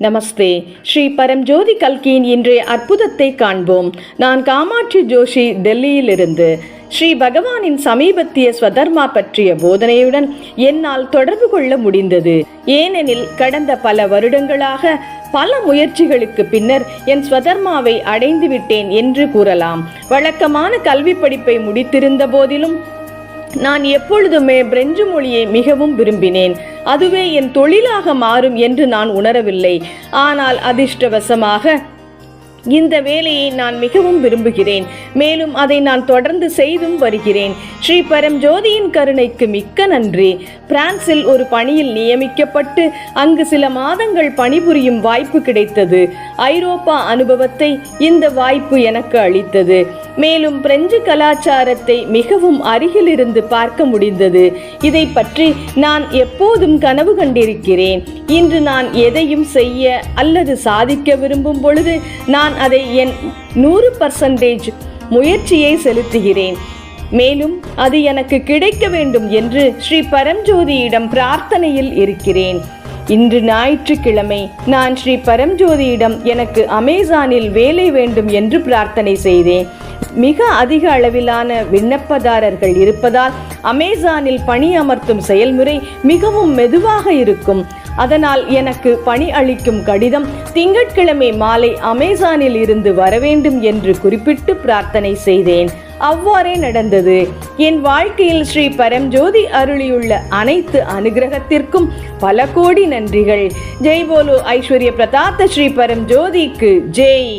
நமஸ்தே. ஸ்ரீ பரம்ஜோதி கல்கியின் இன்றைய அற்புதத்தை காண்போம். நான் காமாட்சி ஜோஷி டெல்லியிலிருந்து. ஸ்ரீ பகவானின் சமீபத்திய ஸ்வதர்மா பற்றிய போதனையுடன் என்னால் தொடர்பு கொள்ள முடிந்தது. ஏனெனில் கடந்த பல வருடங்களாக பல முயற்சிகளுக்கு பின்னர் என் ஸ்வதர்மாவை அடைந்து விட்டேன் என்று கூறலாம். வழக்கமான கல்வி படிப்பை முடித்திருந்த போதிலும் நான் எப்பொழுதுமே பிரெஞ்சு மொழியை மிகவும் விரும்பினேன். அதுவே என் தொழிலாக மாறும் என்று நான் உணரவில்லை. ஆனால் அதிர்ஷ்டவசமாக இந்த வேலையை நான் மிகவும் விரும்புகிறேன். மேலும் அதை நான் தொடர்ந்து செய்தும் வருகிறேன். ஸ்ரீ பரம்ஜோதியின் கருணைக்கு மிக்க நன்றி. பிரான்சில் ஒரு பணியில் நியமிக்கப்பட்டு அங்கு சில மாதங்கள் பணிபுரியும் வாய்ப்பு கிடைத்தது. ஐரோப்பா அனுபவத்தை இந்த வாய்ப்பு எனக்கு அளித்தது. மேலும் பிரெஞ்சு கலாச்சாரத்தை மிகவும் அருகிலிருந்து பார்க்க முடிந்தது. இதை பற்றி நான் எப்போதும் கனவு கண்டிருக்கிறேன். இன்று நான் எதையும் செய்ய அல்லது சாதிக்க விரும்பும் பொழுது நான் அதை என் நூறு பர்சன்டேஜ் முயற்சியை செலுத்துகிறேன். மேலும் அது எனக்கு கிடைக்க வேண்டும் என்று ஸ்ரீ பரம்ஜோதியிடம் பிரார்த்தனையில் இருக்கிறேன். இன்று ஞாயிற்றுக்கிழமை நான் ஸ்ரீ பரம்ஜோதியிடம் எனக்கு அமேசானில் வேலை வேண்டும் என்று பிரார்த்தனை செய்தேன். மிக அதிக அளவிலான விண்ணப்பதாரர்கள் இருப்பதால் அமேசானில் பணி அமர்த்தும் செயல்முறை மிகவும் மெதுவாக இருக்கும். அதனால் எனக்கு பணி அளிக்கும் கடிதம் திங்கட்கிழமை மாலை அமேசானில் இருந்து வரவேண்டும் என்று குறிப்பிட்டு பிரார்த்தனை செய்தேன். அவ்வாறே நடந்தது. என் வாழ்க்கையில் ஸ்ரீ பரம்ஜோதி அருளியுள்ள அனைத்து அனுகிரகத்திற்கும் பல கோடி நன்றிகள். ஜெய் போலோ ஐஸ்வர்ய பிரதாத்த ஸ்ரீ பரம்ஜோதிக்கு. ஜெய்.